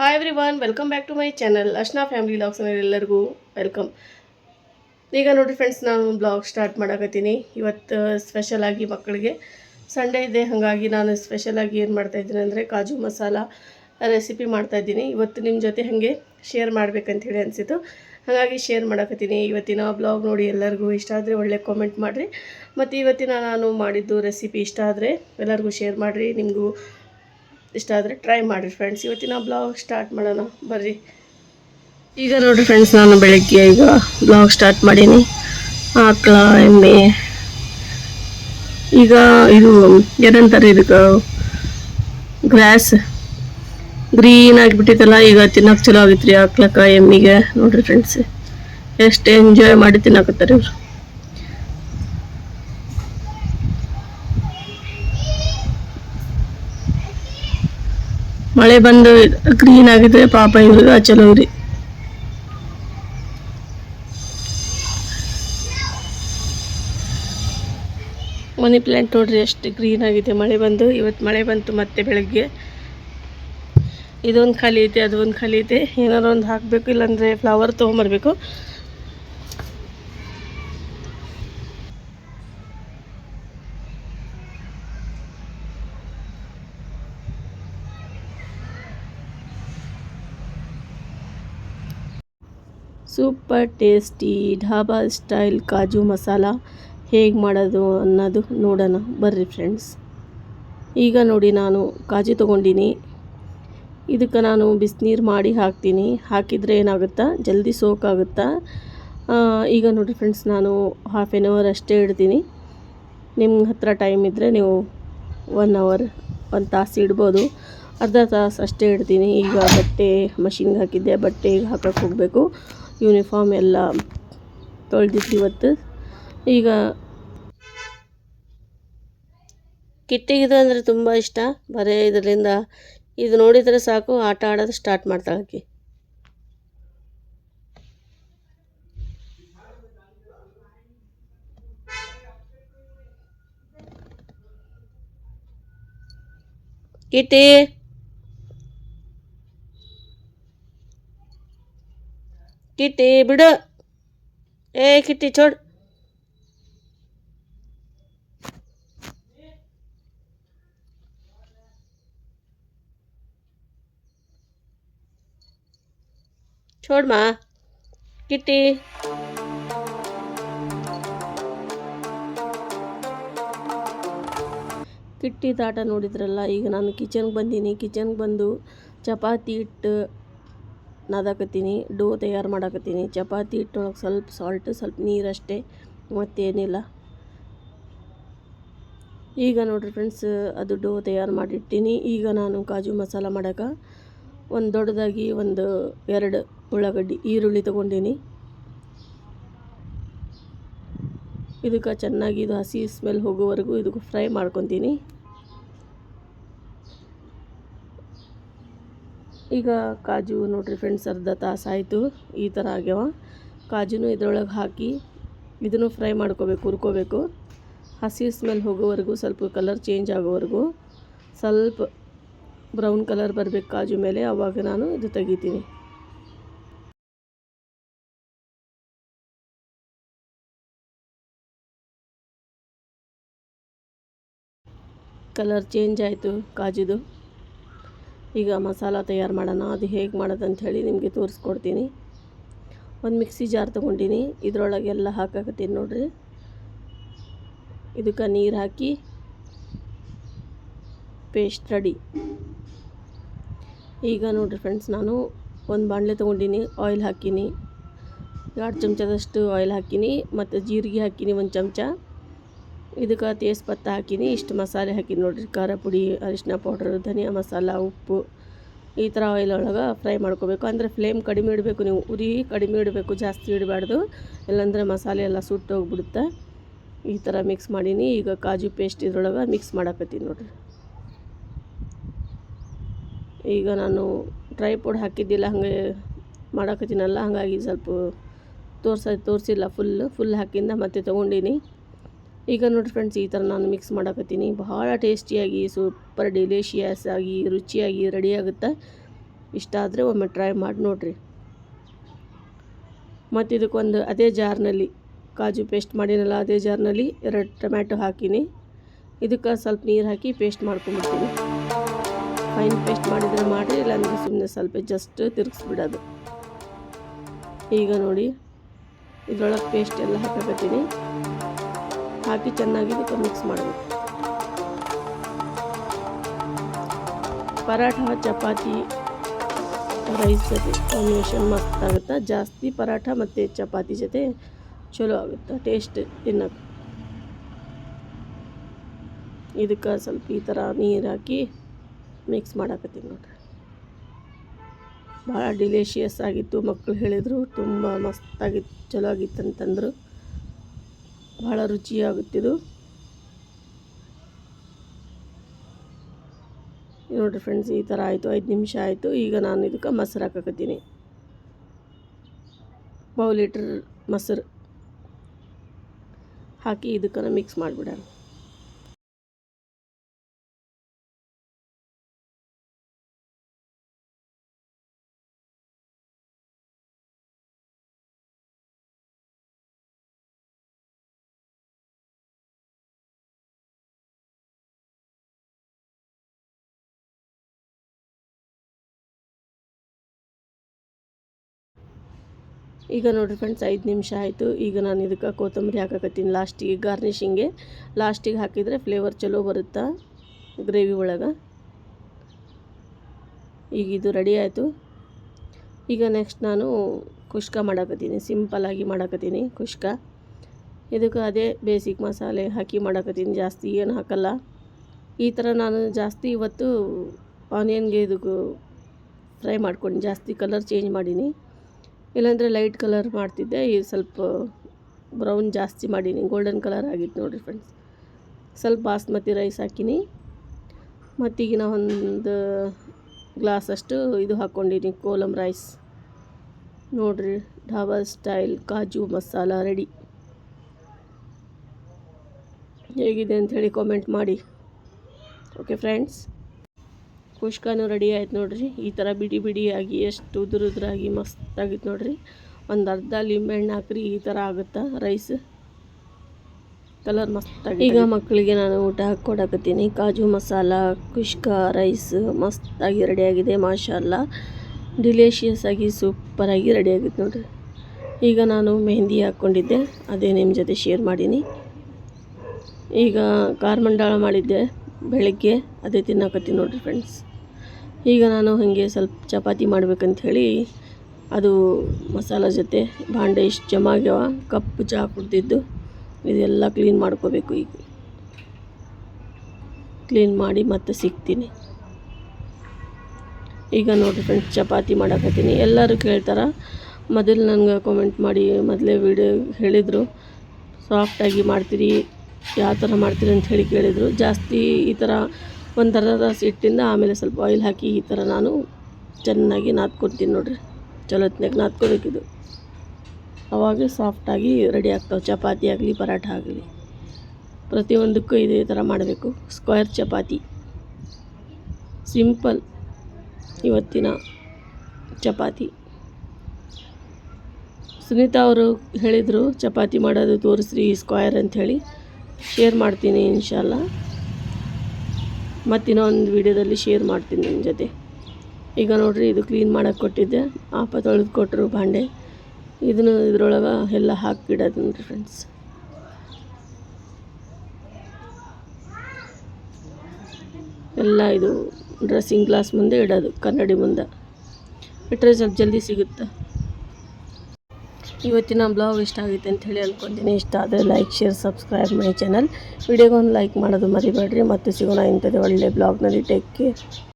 Hi everyone welcome back to my channel Ashna family logs ಎಲ್ಲರಿಗೂ welcome ಈಗ ನೋಡಿ friends ನಾನು ಬ್ಲಾಗ್ ಸ್ಟಾರ್ಟ್ ಮಾಡಕತ್ತೀನಿ. ಇವತ್ತು ಸ್ಪೆಷಲಾಗಿ ಮಕ್ಕಳಿಗೆ ಸಂಡೇ ಇದೆ, ಹಾಗಾಗಿ ನಾನು ಸ್ಪೆಷಲಾಗಿ ಏನು ಮಾಡ್ತಾಯಿದ್ದೀನಿ ಅಂದರೆ ಕಾಜು ಮಸಾಲ ರೆಸಿಪಿ ಮಾಡ್ತಾಯಿದ್ದೀನಿ ಇವತ್ತು ನಿಮ್ಮ ಜೊತೆ ಹಾಗೆ ಶೇರ್ ಮಾಡ್ಬೇಕಂತೇಳಿ ಅನಿಸಿತು ಹಾಗಾಗಿ ಶೇರ್ ಮಾಡಕತ್ತೀನಿ. ಇವತ್ತಿನ ಬ್ಲಾಗ್ ನೋಡಿ ಎಲ್ಲರಿಗೂ ಇಷ್ಟ ಆದರೆ ಒಳ್ಳೆ ಕಾಮೆಂಟ್ ಮಾಡಿರಿ. ಮತ್ತು ಇವತ್ತಿನ ನಾನು ಮಾಡಿದ್ದು ರೆಸಿಪಿ ಇಷ್ಟ ಆದರೆ ಎಲ್ಲರಿಗೂ ಶೇರ್ ಮಾಡಿರಿ. ನಿಮಗೂ ಇಷ್ಟ ಆದರೆ ಟ್ರೈ ಮಾಡಿರಿ ಫ್ರೆಂಡ್ಸ್ ಇವತ್ತಿನ ಬ್ಲಾಗ್ ಸ್ಟಾರ್ಟ್ ಮಾಡೋಣ. ಬರ್ರಿ. ಈಗ ನೋಡಿರಿ ಫ್ರೆಂಡ್ಸ್ ನಾನು ಬೆಳಗ್ಗೆ ಈಗ ಬ್ಲಾಗ್ ಸ್ಟಾರ್ಟ್ ಮಾಡೀನಿ. ಆಕಳ ಎಮ್ಮೆ ಈಗ ಇದು ಏನಂತಾರೆ ಇದಕ್ಕೆ? ಗ್ರಾಸ್ ಗ್ರೀನ್ ಆಗಿಬಿಟ್ಟಿತ್ತಲ್ಲ, ಈಗ ತಿನ್ನೋಕೆ ಚಲೋ ಆಗಿತ್ತು ರೀ ಆಕ್ಲಕ್ಕ ಎಮ್ಮಿಗೆ. ನೋಡಿರಿ ಫ್ರೆಂಡ್ಸ್ ಎಷ್ಟು ಎಂಜಾಯ್ ಮಾಡಿ ತಿನ್ನಕತ್ತಾರೆ ಇವ್ರು. ಮಳೆ ಬಂದು ಗ್ರೀನ್ ಆಗಿದೆ ಪಾಪ ಇವ್ರಿಗೆ ಚಲೋ ರೀ ಮನಿ ಪ್ಲ್ಯಾಂಟ್ ನೋಡ್ರಿ ಎಷ್ಟು ಗ್ರೀನ್ ಆಗಿದೆ, ಮಳೆ ಬಂದು ಇವತ್ತು ಮಳೆ ಬಂತು ಮತ್ತೆ ಬೆಳಗ್ಗೆ. ಇದೊಂದು ಖಾಲಿ ಐತೆ, ಅದೊಂದು ಖಾಲಿ ಐತೆ. ಏನಾರು ಒಂದು ಹಾಕಬೇಕು, ಇಲ್ಲಾಂದರೆ flower ತೊಗೊಂಬರ್ಬೇಕು. Super tasty dhaba style kaju masala. ಹೇಗೆ ಮಾಡೋದು ಅನ್ನೋದು ನೋಡೋಣ. ಬರ್ರಿ ಫ್ರೆಂಡ್ಸ್. ಈಗ ನೋಡಿ ನಾನು ಕಾಜು ತೊಗೊಂಡಿನಿ. ಇದಕ್ಕೆ ನಾನು ಬಿಸಿನೀರು ಮಾಡಿ ಹಾಕ್ತೀನಿ. ಹಾಕಿದರೆ ಏನಾಗುತ್ತಾ? ಜಲ್ದಿ ಸೋಕಾಗುತ್ತಾ? ಆಗುತ್ತಾ ಈಗ ನೋಡಿ ಫ್ರೆಂಡ್ಸ್, ನಾನು ಹಾಫ್ ಆ್ಯನ್ ಅವರ್ ಅಷ್ಟೇ ಇಡ್ತೀನಿ. ನಿಮ್ಮ ಹತ್ರ ಟೈಮ್ ಇದ್ದರೆ ನೀವು ಒನ್ ಅವರ್ ಒಂದು ತಾಸು ಇಡ್ಬೋದು. ಅರ್ಧ ತಾಸು ಅಷ್ಟೇ ಇಡ್ತೀನಿ. ಈಗ ಬಟ್ಟೆ ಮಷಿನ್ಗೆ ಹಾಕಿದ್ದೆ. ಬಟ್ಟೆಗೆ ಹಾಕಕ್ಕೆ ಹೋಗಬೇಕು. ಯೂನಿಫಾರ್ಮ್ ಎಲ್ಲ ತೊಳೆದಿತ್ತು ಇವತ್ತು. ಈಗ ಕಿಟ್ಟಿಗಿದು ಅಂದರೆ ತುಂಬ ಇಷ್ಟ. ಬರೀ ಇದರಿಂದ ಇದು ನೋಡಿದರೆ ಸಾಕು, ಆಟ ಆಡೋದು ಸ್ಟಾರ್ಟ್ ಮಾಡ್ತಾಳೆ ಆಕಿ. ಕಿಟ್ಟಿ! ಕಿಟ್ಟಿ ಬಿಡು ಏ ಕಿಟ್ಟಿ ಚೋಡ್ छोड़ माँ किट्टी ಕಿಟ್ಟಿ ತಾಟ ನೋಡಿದ್ರಲ್ಲ ಈಗ ನಾನು ಕಿಚನ್ಗೆ ಬಂದೀನಿ ಕಿಚನ್ಗೆ ಬಂದು ಚಪಾತಿ ಹಿಟ್ಟು ನಾದಾಕತ್ತೀನಿ, ಡೋ ತಯಾರು ಮಾಡಾಕತ್ತೀನಿ. ಚಪಾತಿ ಹಿಟ್ಟೊಳಗೆ ಸ್ವಲ್ಪ ಸಾಲ್ಟ್ ಸ್ವಲ್ಪ ನೀರಷ್ಟೇ ಮತ್ತೇನಿಲ್ಲ. ಈಗ ನೋಡ್ರಿ ಫ್ರೆಂಡ್ಸ್ ಅದು ಡೋ ತಯಾರು ಮಾಡಿಟ್ಟೀನಿ. ಈಗ ನಾನು ಕಾಜು ಮಸಾಲ ಮಾಡೋಕೆ ಒಂದು ದೊಡ್ಡದಾಗಿ ಒಂದು ಎರಡು ಉಳ್ಳಾಗಡ್ಡಿ ಈರುಳ್ಳಿ ತೊಗೊಂಡೀನಿ. ಇದಕ್ಕೆ ಚೆನ್ನಾಗಿ ಇದು ಹಸಿ ಸ್ಮೆಲ್ ಹೋಗೋವರೆಗೂ ಇದಕ್ಕೆ ಫ್ರೈ ಮಾಡ್ಕೊತೀನಿ. ಈಗ ಕಾಜು ನೋಡಿರಿ ಫ್ರೆಂಡ್ಸ್ ಅರ್ಧ ತಾಸು ಆಯಿತು. ಈ ಥರ ಆಗ್ಯಾವ. ಕಾಜುನು ಇದ್ರೊಳಗೆ ಹಾಕಿ ಇದನ್ನು ಫ್ರೈ ಮಾಡ್ಕೋಬೇಕು, ಹುರ್ಕೋಬೇಕು. ಹಸಿ ಸ್ಮೆಲ್ ಹೋಗೋವರೆಗೂ ಸ್ವಲ್ಪ ಕಲರ್ ಚೇಂಜ್ ಆಗೋವರೆಗೂ ಸ್ವಲ್ಪ ಬ್ರೌನ್ ಕಲರ್ ಬರಬೇಕು ಕಾಜು ಮೇಲೆ. ಆವಾಗ ನಾನು ಇದು ತೆಗಿತೀನಿ. ಕಲರ್ ಚೇಂಜ್ ಆಯಿತು ಕಾಜುದು. ಈಗ ಮಸಾಲ ತಯಾರು ಮಾಡೋಣ, ಅದು ಹೇಗೆ ಮಾಡೋದು ಅಂತ ಹೇಳಿ ನಿಮಗೆ ತೋರಿಸ್ಕೊಡ್ತೀನಿ. ಒಂದು ಮಿಕ್ಸಿ ಜಾರ್ ತೊಗೊಂಡಿನಿ ಇದರೊಳಗೆಲ್ಲ ಹಾಕಾಕತ್ತೀನಿ ನೋಡಿರಿ. ಇದಕ್ಕೆ ನೀರು ಹಾಕಿ ಪೇಸ್ಟ್ ರೆಡಿ ಈಗ ನೋಡಿರಿ ಫ್ರೆಂಡ್ಸ್ ನಾನು ಒಂದು ಬಾಣಲೆ ತೊಗೊಂಡಿನಿ ಆಯಿಲ್ ಹಾಕೀನಿ. ಎರಡು ಚಮಚದಷ್ಟು ಆಯಿಲ್ ಹಾಕೀನಿ, ಮತ್ತು ಜೀರಿಗೆ ಹಾಕೀನಿ ಒಂದು ಚಮಚ. ಇದಕ್ಕೆ ತೇಜ್ಪತ್ತ ಹಾಕೀನಿ, ಇಷ್ಟು ಮಸಾಲೆ ಹಾಕೀನಿ ನೋಡಿರಿ, ಖಾರ ಪುಡಿ ಅರಿಶಿನ ಪೌಡ್ರ್ ಧನಿಯಾ ಮಸಾಲ, ಉಪ್ಪು, ಈ ಥರ ಆಯಿಲ್ ಒಳಗೆ ಫ್ರೈ ಮಾಡ್ಕೋಬೇಕು. ಅಂದರೆ ಫ್ಲೇಮ್ ಕಡಿಮೆ ಇಡಬೇಕು ನೀವು, ಉರಿ ಕಡಿಮೆ ಇಡಬೇಕು, ಜಾಸ್ತಿ ಇಡಬಾರ್ದು. ಇಲ್ಲಾಂದರೆ ಮಸಾಲೆ ಎಲ್ಲ ಸುಟ್ಟೋಗ್ಬಿಡುತ್ತೆ ಈ ಥರ ಮಿಕ್ಸ್ ಮಾಡೀನಿ, ಈಗ ಕಾಜು ಪೇಸ್ಟ್ ಇದ್ರೊಳಗೆ ಮಿಕ್ಸ್ ಮಾಡಾಕತ್ತೀನಿ ನೋಡಿರಿ. ಈಗ ನಾನು ಡ್ರೈ ಪೌಡ್ ಹಾಕಿದ್ದಿಲ್ಲ, ಹಾಗೆ ಮಾಡಾಕತ್ತೀನಲ್ಲ, ಹಾಗಾಗಿ ಸ್ವಲ್ಪ ತೋರ್ಸ, ತೋರಿಸಿಲ್ಲ ಫುಲ್ ಫುಲ್ ಹಾಕಿಂದ ಮತ್ತೆ ತೊಗೊಂಡೀನಿ. ಈಗ ನೋಡಿ ಫ್ರೆಂಡ್ಸ್ ಈ ಥರ ನಾನು ಮಿಕ್ಸ್ ಮಾಡಕತ್ತೀನಿ. ಬಹಳ ಟೇಸ್ಟಿಯಾಗಿ ಸೂಪರ್ ಡಿಲಿಷಿಯಸ್ ಆಗಿ, ರುಚಿಯಾಗಿ ರೆಡಿ ಆಗುತ್ತೆ. ಇಷ್ಟ ಆದರೆ ಒಮ್ಮೆ ಟ್ರೈ ಮಾಡಿ ನೋಡಿರಿ. ಮತ್ತು ಇದಕ್ಕೊಂದು ಅದೇ ಜಾರ್ನಲ್ಲಿ ಕಾಜು ಪೇಸ್ಟ್ ಮಾಡಿನಲ್ಲ ಅದೇ ಜಾರ್ನಲ್ಲಿ ಎರಡು ಟೊಮ್ಯಾಟೊ ಹಾಕೀನಿ. ಇದಕ್ಕೆ ಸ್ವಲ್ಪ ನೀರು ಹಾಕಿ ಪೇಸ್ಟ್ ಮಾಡ್ಕೊಂಡ್ಬಿಡ್ತೀನಿ. ಫೈನ್ ಪೇಸ್ಟ್ ಮಾಡಿದರೆ ಮಾಡಿರಿ, ಇಲ್ಲಾಂದರೆ ಸುಮ್ಮನೆ ಸ್ವಲ್ಪ ಜಸ್ಟ್ ತಿರುಗಿಸ್ಬಿಡೋದು. ಈಗ ನೋಡಿ, ಇದರೊಳಗೆ ಪೇಸ್ಟ್ ಎಲ್ಲ ಹಾಕಕತ್ತೀನಿ. ಹಾಕಿ ಚೆನ್ನಾಗಿ ಇದಕ್ಕೆ ಮಿಕ್ಸ್ ಮಾಡಬೇಕು. ಪರಾಠ, ಚಪಾತಿ ರೈಸ್ ಜೊತೆ ಕಾಂಬಿನೇಷನ್ ಮಸ್ತ್ ಆಗುತ್ತೆ. ಜಾಸ್ತಿ ಪರಾಠ ಮತ್ತು ಚಪಾತಿ ಜೊತೆ ಚಲೋ ಆಗುತ್ತೆ. ಟೇಸ್ಟ್ ತಿನ್ನೋಕೆ. ಇದಕ್ಕೆ ಸ್ವಲ್ಪ ಈ ಥರ ನೀರು ಹಾಕಿ ಮಿಕ್ಸ್ ಮಾಡಾಕತ್ತೀನಿ ನೋಡ್ರಿ. ಭಾಳ ಡಿಲೇಷಿಯಸ್ ಆಗಿತ್ತು. ಮಕ್ಕಳು ಹೇಳಿದರು, ತುಂಬ ಮಸ್ತಾಗಿತ್ತು ಚಲೋ ಆಗಿತ್ತು ಅಂತಂದರು. ಭಾಳ ರುಚಿಯಾಗುತ್ತಿದ್ದು ನೋಡಿರಿ ಫ್ರೆಂಡ್ಸ್ ಈ ಥರ ಆಯಿತು, ಐದು ನಿಮಿಷ ಆಯಿತು. ಈಗ ನಾನು ಇದಕ್ಕೆ ಮೊಸರು ಹಾಕಕತ್ತೀನಿ. ಪಾವು ಲೀಟ್ರ್ ಮೊಸರು ಹಾಕಿ ಇದಕ್ಕೆ ಮಿಕ್ಸ್ ಮಾಡಿಬಿಡೋಣ. ಈಗ ನೋಡಿರಿ ಫ್ರೆಂಡ್ಸ್ ಐದು ನಿಮಿಷ ಆಯಿತು. ಈಗ ನಾನು ಇದಕ್ಕೆ ಕೊತ್ತಂಬರಿ ಹಾಕಕತ್ತೀನಿ. ಲಾಸ್ಟಿಗೆ ಗಾರ್ನಿಷಿಂಗೆ ಲಾಸ್ಟಿಗೆ ಹಾಕಿದರೆ ಫ್ಲೇವರ್ ಚಲೋ ಬರುತ್ತಾ? ಗ್ರೇವಿ ಒಳಗೆ. ಈಗ ಇದು ರೆಡಿ ಆಯಿತು. ಈಗ ನೆಕ್ಸ್ಟ್ ನಾನು ಕುಷ್ಕ ಮಾಡಕತ್ತೀನಿ. ಸಿಂಪಲಾಗಿ ಮಾಡಕತ್ತೀನಿ ಕುಷ್ಕ. ಇದಕ್ಕೆ ಅದೇ ಬೇಸಿಕ್ ಮಸಾಲೆ ಹಾಕಿ ಮಾಡಕತ್ತೀನಿ. ಜಾಸ್ತಿ ಏನು ಹಾಕಲ್ಲ. ಈ ಥರ ನಾನು ಜಾಸ್ತಿ ಇವತ್ತು ಆನಿಯನ್ಗೆ ಇದಕ್ಕೂ ಫ್ರೈ ಮಾಡ್ಕೊಂಡು ಜಾಸ್ತಿ ಕಲರ್ ಚೇಂಜ್ ಮಾಡೀನಿ. ಇಲ್ಲಾಂದರೆ ಲೈಟ್ ಕಲರ್ ಮಾಡ್ತಿದ್ದೆ. ಈ ಸ್ವಲ್ಪ ಬ್ರೌನ್ ಜಾಸ್ತಿ ಮಾಡೀನಿ. ಗೋಲ್ಡನ್ ಕಲರ್ ಆಗಿತ್ತು ನೋಡಿರಿ ಫ್ರೆಂಡ್ಸ್ ಸ್ವಲ್ಪ ಬಾಸ್ಮತಿ ರೈಸ್ ಹಾಕಿನಿ. ಮತ್ತೀಗಿನ ಒಂದು ಗ್ಲಾಸಷ್ಟು ಇದು ಹಾಕ್ಕೊಂಡಿನಿ ಕೋಲಮ್ ರೈಸ್ ನೋಡಿರಿ ಢಾಬಾ ಸ್ಟೈಲ್ ಕಾಜು ಮಸಾಲ ರೆಡಿ ಹೇಗಿದೆ ಅಂಥೇಳಿ ಕಾಮೆಂಟ್ ಮಾಡಿ. ಓಕೆ ಫ್ರೆಂಡ್ಸ್ ಕುಷ್ಕಾನು ರೆಡಿ ಆಯ್ತು ನೋಡಿರಿ. ಈ ಥರ ಬಿಡಿ ಬಿಡಿಯಾಗಿ ಎಷ್ಟು ಉದುರು ಉದುರಾಗಿ ಮಸ್ತಾಗಿತ್ತು ನೋಡಿರಿ. ಒಂದು ಅರ್ಧ ಲಿಂಬೆಹಣ್ಣು ಹಾಕ್ರಿ, ಈ ಥರ ಆಗುತ್ತಾ ರೈಸ್? ಕಲರ್ ಮಸ್ತಾಗಿ ಈಗ ಮಕ್ಕಳಿಗೆ ನಾನು ಊಟ ಹಾಕ್ಕೊಡಕತ್ತೀನಿ ಕಾಜು ಮಸಾಲ, ಕುಷ್ಕ, ರೈಸ್ ಮಸ್ತಾಗಿ ರೆಡಿಯಾಗಿದೆ ಮಾಷಾಲ್ಲ ಡಿಲೇಷಿಯಸ್ ಆಗಿ ಸೂಪರಾಗಿ ರೆಡಿಯಾಗಿತ್ತು ನೋಡಿರಿ. ಈಗ ನಾನು ಮೆಹಂದಿ ಹಾಕ್ಕೊಂಡಿದ್ದೆ ಅದೇ ನಿಮ್ಮ ಜೊತೆ ಶೇರ್ ಮಾಡೀನಿ. ಈಗ ಖಾರ ಮಂಡಾಳ ಮಾಡಿದ್ದೆ, ಬೆಳಗ್ಗೆ ಅದೇ ತಿನ್ನಕತ್ತೀನಿ ನೋಡಿರಿ ಫ್ರೆಂಡ್ಸ್ ಈಗ ನಾನು ಹಾಗೆ ಸ್ವಲ್ಪ ಚಪಾತಿ ಮಾಡ್ಬೇಕಂತ ಹೇಳಿ ಅದು ಮಸಾಲ ಜೊತೆ ಭಾಂಡೆ ಇಷ್ಟು ಜಮ ಆಗ್ಯಾವ, ಕಪ್ಪು ಚಹಾ ಕುಡ್ದಿದ್ದು, ಇದೆಲ್ಲ ಕ್ಲೀನ್ ಮಾಡ್ಕೋಬೇಕು ಈಗ. ಕ್ಲೀನ್ ಮಾಡಿ ಮತ್ತೆ ಸಿಗ್ತೀನಿ. ಈಗ ನೋಡಿರಿ ಫ್ರೆಂಡ್ಸ್ ಚಪಾತಿ ಮಾಡಕತ್ತೀನಿ. ಎಲ್ಲರೂ ಕೇಳ್ತಾರೆ, ಮೊದಲು ನನಗೆ ಕಾಮೆಂಟ್ ಮಾಡಿ, ಮೊದಲೇ ವಿಡಿಯೋ ಹೇಳಿದರು. ಸಾಫ್ಟಾಗಿ ಮಾಡ್ತೀರಿ ಯಾವ ಥರ ಮಾಡ್ತೀರಿ ಅಂತ ಹೇಳಿ ಕೇಳಿದರು. ಜಾಸ್ತಿ ಈ ಥರ ಒಂದು ತಾಸು ಇಟ್ಟಿಂದ ಆಮೇಲೆ ಸ್ವಲ್ಪ ಆಯಿಲ್ ಹಾಕಿ ಈ ಥರ ನಾನು ಚೆನ್ನಾಗಿ ನಾದ್ಕೊಡ್ತೀನಿ ನೋಡಿರಿ. ಚಲೋತ್ನಾಗ ನಾದ್ಕೋಬೇಕಿದು ಅವಾಗ ಸಾಫ್ಟಾಗಿ ರೆಡಿ ಆಗ್ತಾವೆ. ಚಪಾತಿ ಆಗಲಿ, ಪರಾಠ ಆಗಲಿ. ಪ್ರತಿಯೊಂದಕ್ಕೂ ಇದೇ ಥರ ಮಾಡಬೇಕು. ಸ್ಕ್ವೇರ್ ಚಪಾತಿ. ಸಿಂಪಲ್ ಇವತ್ತಿನ ಚಪಾತಿ. ಸುನೀತಾ ಅವರು ಹೇಳಿದರು, ಚಪಾತಿ ಮಾಡೋದು ತೋರಿಸ್ರಿ ಸ್ಕ್ವೇರ್ ಅಂಥೇಳಿ ಶೇರ್ ಮಾಡ್ತೀನಿ ಇನ್ಶಾಲ್ಲ ಮತ್ತಿನ್ನೊಂದು ವೀಡಿಯೋದಲ್ಲಿ ಶೇರ್ ಮಾಡ್ತೀನಿ ನಿಮ್ಮ ಜೊತೆ. ಈಗ ನೋಡಿರಿ, ಇದು ಕ್ಲೀನ್ ಮಾಡೋಕ್ಕೆ ಕೊಟ್ಟಿದ್ದೆ. ಆಪ ತೊಳೆದು ಕೊಟ್ಟರು ಭಾಂಡೆ. ಇದನ್ನು ಇದ್ರೊಳಗೆ ಎಲ್ಲ ಹಾಕಿಡೋದು ನೋಡಿರಿ ಫ್ರೆಂಡ್ಸ್ ಎಲ್ಲ ಇದು ಡ್ರೆಸ್ಸಿಂಗ್ ಗ್ಲಾಸ್ ಮುಂದೆ ಇಡೋದು, ಕನ್ನಡಿ ಮುಂದೆ. ಇಟ್ಟರೆ ಸ್ವಲ್ಪ ಜಲ್ದಿ ಸಿಗುತ್ತೆ? ಇವತ್ತಿನ ಬ್ಲಾಗ್ ಇಷ್ಟ ಆಗುತ್ತೆ ಅಂತ ಹೇಳಿ ಅಂದ್ಕೊತೀನಿ ಇಷ್ಟ ಆದರೆ like share subscribe my channel ವಿಡಿಯೋಗೊಂದು like ಮಾಡೋದು ಮರಿಬೇಡ್ರಿ. ಮತ್ತು ಸಿಗೋಣ ಇಂಥದ್ದು ಒಳ್ಳೆ ಬ್ಲಾಗ್ನಲ್ಲಿ. Take care